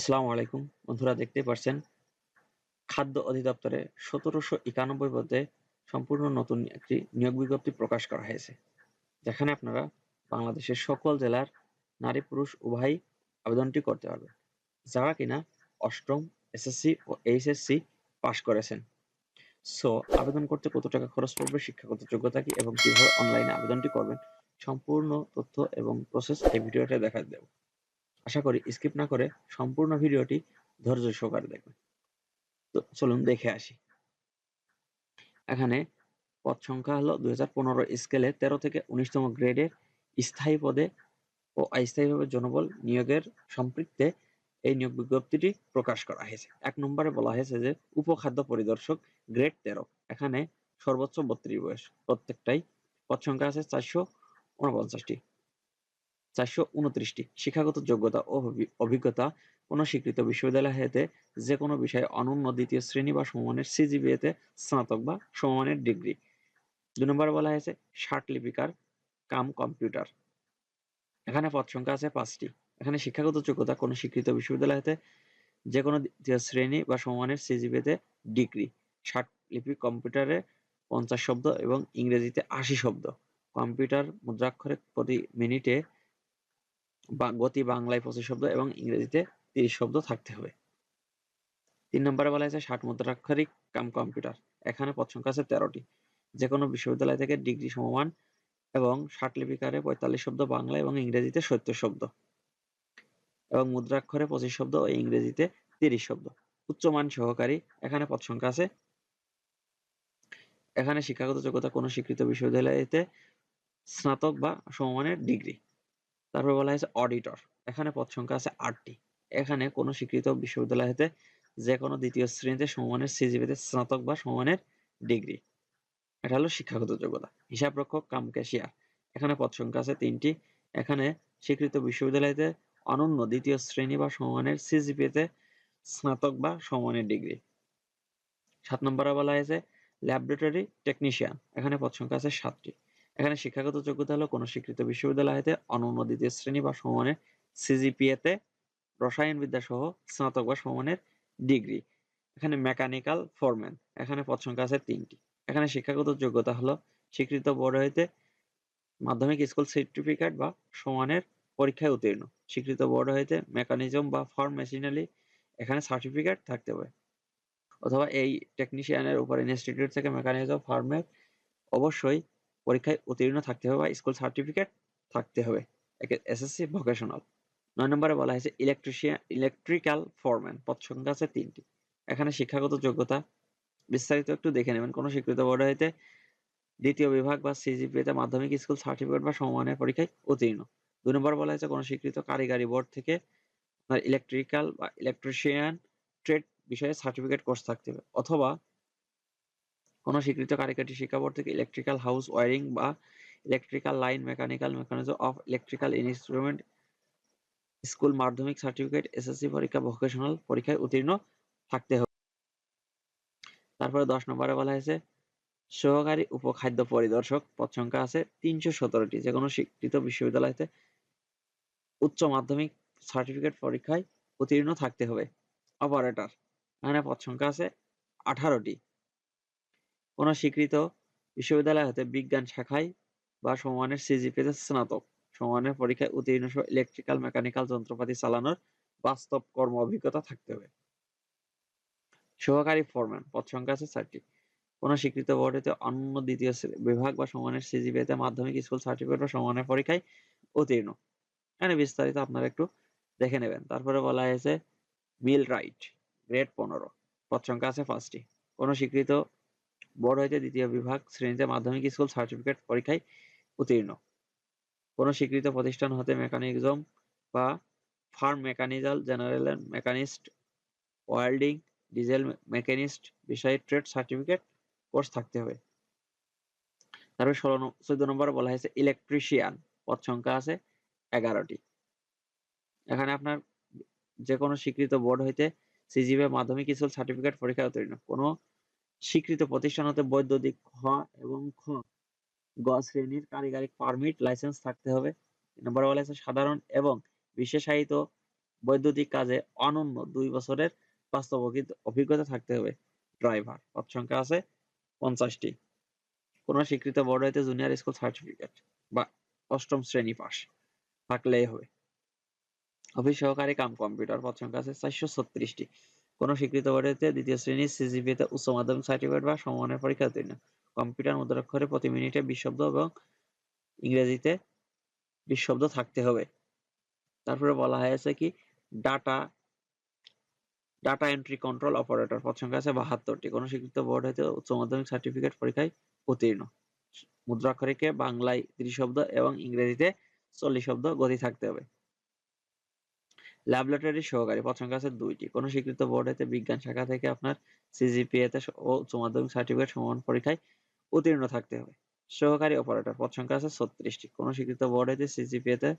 আসসালামু আলাইকুম। বন্ধুরা দেখতে পাচ্ছেন খাদ্য অধিদপ্তরে সতেরোশো একানব্বই পদে সম্পূর্ণ নতুন একটি নিয়োগ বিজ্ঞপ্তি প্রকাশ করা হয়েছে। যেখানে আপনারা বাংলাদেশের সকল জেলার নারী, পুরুষ, উভয়ই আবেদনটি করতে পারবেন। যারা কিনা অষ্টম এসএসসি ও এইচএসসি পাশ করেছেন। সো, আবেদন করতে কত টাকা খরচ পড়বে, শিক্ষাগত যোগ্যতা কি এবং কীভাবে অনলাইনে আবেদনটি করবেন, সম্পূর্ণ তথ্য এবং প্রসেস এই ভিডিওতে দেখা দেব। আশা করি স্কিপ না করে সম্পূর্ণ ভিডিওটি ধৈর্য সহকারে দেখবেন। তো চলুন দেখে আসি। এখানে পদ সংখ্যা হলো দুই হাজার পনেরো স্কেলে তেরো থেকে উনিশতম গ্রেডের স্থায়ী পদে ও অস্থায়ীভাবে জনবল নিয়োগের সম্পৃক্তে এই নিয়োগ বিজ্ঞপ্তিটি প্রকাশ করা হয়েছে। এক নম্বরে বলা হয়েছে যে উপখাদ্য পরিদর্শক গ্রেড তেরো। এখানে সর্বোচ্চ বত্রিশ বয়স প্রত্যেকটাই পদ সংখ্যা আছে চারশো উনপঞ্চাশটি। চারশো উনত্রিশটি শিক্ষাগত যোগ্যতা ও অভিজ্ঞতা কোনো স্বীকৃত বিশ্ববিদ্যালয় হতে যে কোনো বিষয়ে অনন্য দ্বিতীয় শ্রেণি বা সমমানের সিজিবিএতে স্নাতক বা সমমানের ডিগ্রি। দুই নম্বরে বলা হয়েছে ষাট লিপিকার কাম কম্পিউটার। এখানে পদ সংখ্যা আছে পাঁচটি। এখানে শিক্ষাগত যোগ্যতা কোনো স্বীকৃত বিশ্ববিদ্যালয় হতে যে কোনো দ্বিতীয় শ্রেণি বা সমমানের সিজিবিএতে ডিগ্রি। ষাট লিপি কম্পিউটারে পঞ্চাশ শব্দ এবং ইংরেজিতে আশি শব্দ। কম্পিউটার মুদ্রাক্ষরে প্রতি মিনিটে গতি বাংলায় পঁচিশ শব্দ এবং ইংরেজিতে তিরিশ শব্দ থাকতে হবে। তিন নম্বরে বলা হয়েছে ষাট মুদ্রাক্ষরিক কাম কম্পিউটার। এখানে পদ সংখ্যা আছে তেরোটি। যে কোনো বিশ্ববিদ্যালয় থেকে ডিগ্রি সমমান এবং ষাট লিপিকারে পঁয়তাল্লিশ শব্দ বাংলা এবং ইংরেজিতে সত্তর শব্দ এবং মুদ্রাক্ষরে পঁচিশ শব্দ ও ইংরেজিতে তিরিশ শব্দ। উচ্চমান সহকারী, এখানে পদ সংখ্যা আছে। এখানে শিক্ষাগত যোগ্যতা কোনো স্বীকৃত বিশ্ববিদ্যালয়তে স্নাতক বা সমমানের ডিগ্রি। তারপর বলা হয়েছে অডিটর এখানে পদ সংখ্যা আছে আটটি। এখানে কোনো স্বীকৃত বিশ্ববিদ্যালয় হতে যে কোনো দ্বিতীয় শ্রেণীতে সমমানের সিজিপিতে স্নাতক বা সমমানের ডিগ্রি। এটা হলো শিক্ষাগত যোগ্যতা। হিসাব রক্ষক কাম ক্যাশিয়ার এখানে পদ সংখ্যা আছে তিনটি। এখানে স্বীকৃত বিশ্ববিদ্যালয়তে অনন্য দ্বিতীয় শ্রেণি বা সমমানের সিজিপিতে স্নাতক বা সমমানের ডিগ্রি। সাত নম্বরে বলা হয়েছে ল্যাবরেটরি টেকনিশিয়ান এখানে পদ সংখ্যা আছে সাতটি। এখানে শিক্ষাগত যোগ্যতা হলো কোনো স্বীকৃত বিশ্ববিদ্যালয় হতে অনন্য দ্বিতীয় শ্রেণি বা সমমানের সিজিপিএতে রসায়নবিদ্যা সহ স্নাতক বা সমমানের ডিগ্রি। এখানে মেকানিক্যাল ফোরম্যান, এখানে পদ সংখ্যা আছে তিনটি। এখানে শিক্ষাগত যোগ্যতা হলো স্বীকৃত বোর্ড হইতে মাধ্যমিক স্কুল সার্টিফিকেট বা সমানের পরীক্ষায় উত্তীর্ণ। স্বীকৃত বোর্ড হইতে মেকানিজম বা ফার্ম মেশিনারি এখানে সার্টিফিকেট থাকতে হবে অথবা এই টেকনিশিয়ানের উপর ইনস্টিটিউট থেকে মেকানিজম ফার্মের অবশ্যই পরীক্ষায় উত্তীর্ণ থাকতে হবে বা স্কুল সার্টিফিকেট থাকতে হবে। একে এসএসসি ভোকেশনাল নয় নম্বরে বলা হয়েছে ইলেকট্রিশিয়ান ইলেকট্রিক্যাল ফোরম্যান পদ সংখ্যা আছে তিনটি। এখানে শিক্ষাগত যোগ্যতা বিস্তারিত একটু দেখে নেবেন। কোনো স্বীকৃত বোর্ড হইতে দ্বিতীয় বিভাগ বা সিজিপিতে মাধ্যমিক স্কুল সার্টিফিকেট বা সমমানের পরীক্ষায় উত্তীর্ণ। দুই নম্বর বলা হয়েছে কোনো স্বীকৃত কারিগরি বোর্ড থেকে ইলেকট্রিক্যাল বা ইলেকট্রিশিয়ান ট্রেড বিষয়ে সার্টিফিকেট কোর্স থাকতে হবে। অথবা কোনো স্বীকৃত কারিগরি শিক্ষা বোর্ড থেকে ইলেকট্রিক্যাল হাউস ওয়ারিং বা electrical line mechanical mechanism of electrical instrument school মাধ্যমিক সার্টিফিকেট এসএসসি পরীক্ষা ভোকেশনাল পরীক্ষায় উত্তীর্ণ থাকতে হবে। তারপরে দশ নম্বরে বলা হয়েছে, সহকারী উপখাদ্য পরিদর্শক পদ সংখ্যা আছে তিনশো সতেরোটি। যে কোনো স্বীকৃত বিশ্ববিদ্যালয়তে উচ্চ মাধ্যমিক সার্টিফিকেট পরীক্ষায় উত্তীর্ণ থাকতে হবে। অপারেটর এখানে পদ সংখ্যা আছে আঠারোটি। কোনো স্বীকৃত বিশ্ববিদ্যালয় হতে বিজ্ঞান শাখায় বা সমমানের সিজিপিতে স্নাতক। সমমানের পরীক্ষায় উত্তীর্ণ ইলেকট্রিক্যাল মেকানিক্যাল যন্ত্রপাতি চালানোর বাস্তব কর্ম অভিজ্ঞতা থাকতে হবে। সহকারী ফোরম্যান পদ সংখ্যা আছে চারটি। কোনো স্বীকৃত বোর্ড হতে অন্য দ্বিতীয় বিভাগ বা সমানের সিজিপিতে মাধ্যমিক স্কুল সার্টিফিকেট বা সমানের পরীক্ষায় উত্তীর্ণ। এখানে বিস্তারিত আপনারা একটু দেখে নেবেন। তারপরে বলা হয়েছে মিল রাইট গ্রেড পনেরো। পদ সংখ্যা আছে পাঁচটি। কোনো স্বীকৃত বোর্ড হইতে দ্বিতীয় বিভাগ, শ্রেণীতে মাধ্যমিক স্কুল সার্টিফিকেট পরীক্ষায় উত্তীর্ণ। কোনো স্বীকৃত প্রতিষ্ঠান হতে মেকানিজম বা farm mechanical general machinist welding diesel machinist বিষয়ে ট্রেড সার্টিফিকেট কোর্স থাকতে হবে। তারপরে ষোলো চোদ্দ নম্বরে বলা হয়েছে ইলেকট্রিশিয়ান পদ সংখ্যা আছে এগারোটি। এখানে আপনার যে কোনো স্বীকৃত বোর্ড হইতে সিজিবি মাধ্যমিক স্কুল সার্টিফিকেট পরীক্ষা উত্তীর্ণ। কোনো স্বীকৃত প্রতিষ্ঠান হতে বৈদ্যুতিক খ এবং খ। গ শ্রেণির কারিগরি পারমিট, লাইসেন্স থাকতে হবে। নম্বর বলা হয়েছে সাধারণ এবং বিশেষায়িত বৈদ্যুতিক কাজে অনন্য দুই বছরের বাস্তব অভিজ্ঞতা থাকতে হবে। ড্রাইভার, পদ সংখ্যা আছে পঞ্চাশটি। কোন স্বীকৃত বোর্ড হইতে জুনিয়র স্কুল সার্টিফিকেট বা অষ্টম শ্রেণি পাস থাকলেই হবে। অফিস সহকারী কাম কম্পিউটার, পদ সংখ্যা আছে চারশো ছত্রিশটি। কোন স্বীকৃত বোর্ড দ্বিতীয় শ্রেণির সিজিপিএ তে উচ্চ মাধ্যমিক সার্টিফিকেট বা সমমানের পরীক্ষা উত্তীর্ণ। কম্পিউটার মুদ্রাক্ষরে প্রতি মিনিটে বিশ শব্দ এবং ইংরেজিতে বিশ শব্দ থাকতে হবে। তারপরে বলা হয়েছে কি, data data entry control operator পদ সংখ্যা আছে বাহাত্তরটি। কোন স্বীকৃত বোর্ড হইতে উচ্চ মাধ্যমিক সার্টিফিকেট পরীক্ষায় উত্তীর্ণ। মুদ্রাক্ষরিকে বাংলায় ত্রিশ শব্দ এবং ইংরেজিতে চল্লিশ শব্দ গতি থাকতে হবে। ল্যাবরেটরি সহকারী। পদ সংখ্যা আছে দুইটি। কোন স্বীকৃত বোর্ড হইতে বিজ্ঞান শাখা থেকে আপনার সিজিপিএ তে ও উচ্চ মাধ্যমিক সার্টিফিকেট সমান পরীক্ষায় উত্তীর্ণ থাকতে হবে। সহকারী অপারেটর পদ সংখ্যা আছে ছত্রিশটি। কোন স্বীকৃত বোর্ড হইতে সিজিপিএ তে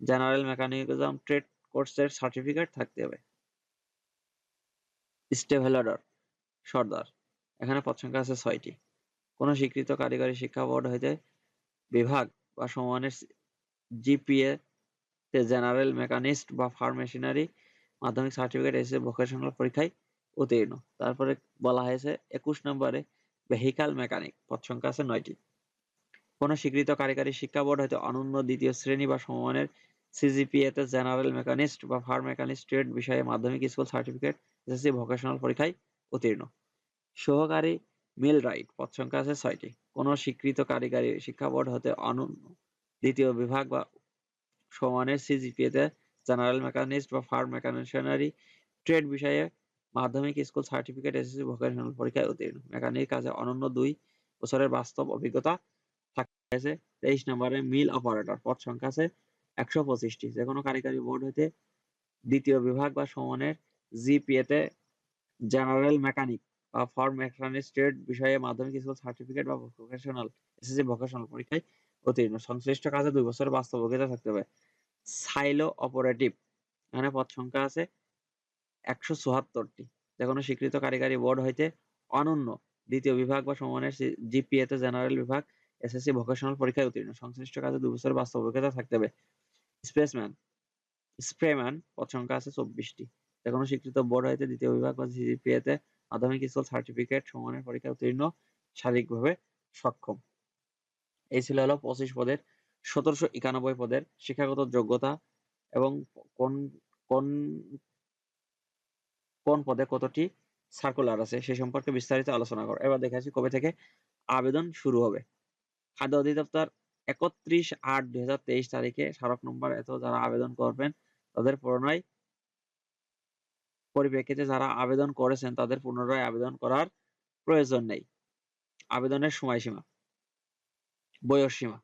জেনারেল মেকানিজম ট্রেড কোর্সের সার্টিফিকেট থাকতে হবে। স্টেভেলাডর সর্দার। এখানে পদ সংখ্যা আছে ছয়টি। কোন স্বীকৃত কারিগরি শিক্ষা বোর্ড হইতে বিভাগ বা সমমানের জিপিএ জেনারেল মেকানিস্ট বা ফার্ম মেশিনারি মাধ্যমিক সার্টিফিকেট এসে ভোকেশনাল পরীক্ষায় উত্তীর্ণ। তারপরে বলা হয়েছে, একুশ নম্বরে ভেহিক্যাল মেকানিক পদ সংখ্যা আছে নয়টি। কোন স্বীকৃত কারিগরি শিক্ষা বোর্ড হয়তো অনন্য দ্বিতীয় শ্রেণি বা সমমানের সিজিপিএ তে জেনারেল মেকানিস্ট বা ফার্ম মেকানিস্ট ট্রেড বিষয়ে মাধ্যমিক স্কুল সার্টিফিকেট এসএসসি ভোকেশনাল পরীক্ষায় উত্তীর্ণ। সহকারী মিল রাইট পদ সংখ্যা আছে ছয়টি। কোন স্বীকৃত কারিগরি শিক্ষা বোর্ড হতে অনন্য দ্বিতীয় বিভাগ বা সমানের সিজিপিএ তে জেনারেল মেকানিস্ট বা ফার্ম মেকানিশিয়ানারি ট্রেড বিষয়ে মাধ্যমিক স্কুল সার্টিফিকেট এসএসসি ভোকেশনাল পরীক্ষায় উত্তীর্ণ। মেকানিক কাজে অনন্য দুই বছরের বাস্তব অভিজ্ঞতা থাকছে। তেইশ নম্বরে মিল অপারেটর পদ সংখ্যা আছে একশো পঁচিশটি। যে কোনো কারিগরি বোর্ড হইতে দ্বিতীয় বিভাগ বা সমানের জিপিএ তে জেনারেল মেকানিক বা ফার্ম মেকানিক্স ট্রেড বিষয়ে মাধ্যমিক স্কুল সার্টিফিকেট বা ভোকেশনাল এসএসসি ভোকেশনাল পরীক্ষায় উত্তীর্ণ সংশ্লিষ্ট কাজে দুই বছরের বাস্তব অভিজ্ঞতা থাকতে হবে। সাইলো অপারেটিভ, এখানে পদ সংখ্যা আছে একশো চুয়াত্তরটি। যে কোনো স্বীকৃত কারিগরি বোর্ড হইতে অনন্য দ্বিতীয় বিভাগ বা সমমানের জিপিএ তে জেনারেল বিভাগ, এসএসসি ভোকেশনাল পরীক্ষায় উত্তীর্ণ। সংশ্লিষ্ট কাজে দুই বছরের বাস্তব অভিজ্ঞতা থাকতে হবে। স্পেসম্যান, স্প্রেম্যান, পদ সংখ্যা আছে চব্বিশটি। যে কোনো স্বীকৃত বোর্ড হইতে দ্বিতীয় বিভাগ বা জিপিএ তে মাধ্যমিক স্কুল সার্টিফিকেট সমমানের পরীক্ষায় উত্তীর্ণ শারীরিকভাবে সক্ষম। এই ছিল হলো পঁচিশ পদের, সতেরোশো একানব্বই পদের শিক্ষাগত যোগ্যতা এবং কোন কোন কোন পদে কতটি সার্কুলার আছে সে সম্পর্কে বিস্তারিত আলোচনা করো। এবার দেখে কবে থেকে আবেদন শুরু হবে। খাদ্য অধিদপ্তর একত্রিশ আট দুই হাজার তেইশ তারিখে স্মারক নম্বর এত যারা আবেদন করবেন তাদের পুনরায় পরিপ্রেক্ষিতে যারা আবেদন করেছেন তাদের পুনরায় আবেদন করার প্রয়োজন নেই। আবেদনের সময়সীমা। বয়স সীমা।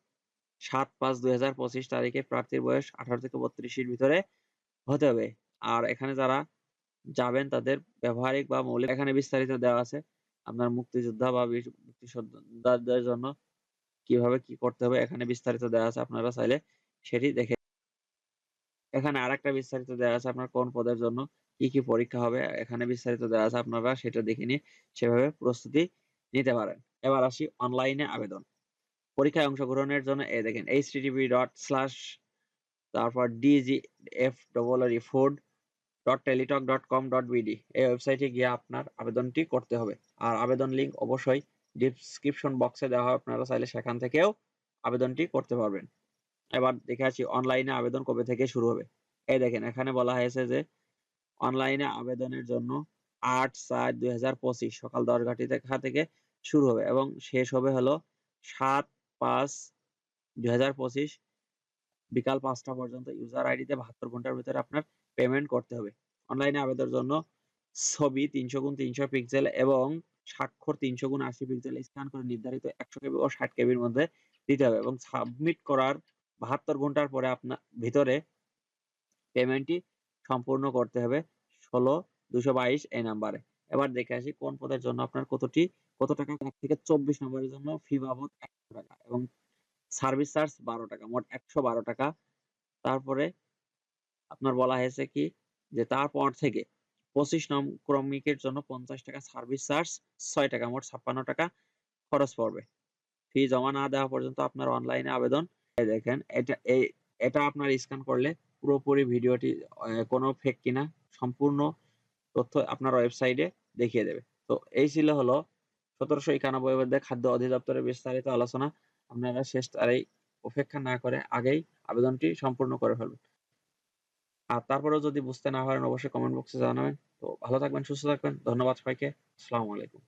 সাত পাঁচ দুই হাজার পঁচিশ তারিখে প্রার্থীর বয়স আঠারো থেকে বত্রিশের ভিতরে হতে হবে। আর এখানে যারা যাবেন তাদের ব্যবহারিক বা মৌলিক এখানে বিস্তারিত দেওয়া আছে। আপনার মুক্তিযোদ্ধা বা মুক্তিযোদ্ধাদের জন্য কীভাবে কি করতে হবে এখানে বিস্তারিত দেওয়া আছে। আপনারা চাইলে সেটি দেখে এখানে আরেকটা বিস্তারিত দেওয়া আছে আপনার কোন পদের জন্য কি কি পরীক্ষা হবে। এখানে বিস্তারিত দেওয়া আছে, আপনারা সেটা দেখে নিয়ে সেভাবে প্রস্তুতি নিতে পারেন। এবার আসি অনলাইনে আবেদন। পরীক্ষায় অংশগ্রহণের জন্য, এই দেখেন, http ডট স্ল্যাশ তারপর DG F double ford dot Teletalk dot com dot BD এই ওয়েবসাইটে গিয়ে আপনার আবেদনটি করতে হবে। আর আবেদন লিংক অবশ্যই ডিসক্রিপশন বক্সে দেওয়া হয় আপনারা চাইলে সেখান থেকেও আবেদনটি করতে পারবেন। এবার দেখে আছি অনলাইনে আবেদন কবে থেকে শুরু হবে? এই দেখেন, এখানে বলা হয়েছে যে অনলাইনে আবেদনের জন্য আট চার দুই হাজার পঁচিশ সকাল দশ ঘটিকা থেকে শুরু হবে এবং শেষ হবে হলো সাত পাঁচ, দুই হাজার পঁচিশ, বিকাল পাঁচটা পর্যন্ত ইউজার আইডিতে বাহাত্তর ঘণ্টার ভিতরে আপনার পেমেন্ট করতে হবে। অনলাইনে আবেদনের জন্য ছবি তিনশো গুণ তিনশো পিক্সেল এবং স্বাক্ষর তিনশো গুণ আশি পিক্সেল স্ক্যান করে নির্ধারিত একশো কেবি ও ষাট কেবির মধ্যে দিতে হবে এবং সাবমিট করার বাহাত্তর ঘণ্টার পরে আপনার ভিতরে পেমেন্টটি সম্পূর্ণ করতে হবে। ষোলো, দুশো বাইশ এই নাম্বারে এবার দেখে আসি কোন পদের জন্য আপনার কতটি কত টাকা? এক থেকে চব্বিশ নম্বরের জন্য ফি বাবদ একশো টাকা এবং সার্ভিস চার্জ বারো টাকা, মোট একশো বারো টাকা। তারপরে আপনার বলা হয়েছে কি যে তারপর থেকে পঁচিশ নং ক্রমিকের জন্য পঞ্চাশ টাকা সার্ভিস চার্জ ছয় টাকা, মোট ছাপ্পান্ন টাকা খরচ পড়বে। ফি জমা না দেওয়া পর্যন্ত আপনার অনলাইনে আবেদন। দেখেন, এটা এই, এটা আপনার স্ক্যান করলে পুরোপুরি ভিডিওটি কোনো ফেক কিনা, সম্পূর্ণ তথ্য আপনার ওয়েবসাইটে দেখিয়ে দেবে। তো এই ছিল হলো সতেরোশো একানব্বই মধ্যে খাদ্য অধিদপ্তরের বিস্তারিত আলোচনা আপনারা শেষ তারিখ উপেক্ষা না করে আগেই আবেদনটি সম্পূর্ণ করে ফেলবেন আর তারপরেও যদি বুঝতে না পারেন, অবশ্যই কমেন্ট বক্সে জানাবেন। তো ভালো থাকবেন, সুস্থ থাকবেন। ধন্যবাদ সবাইকে। আসসালামু আলাইকুম।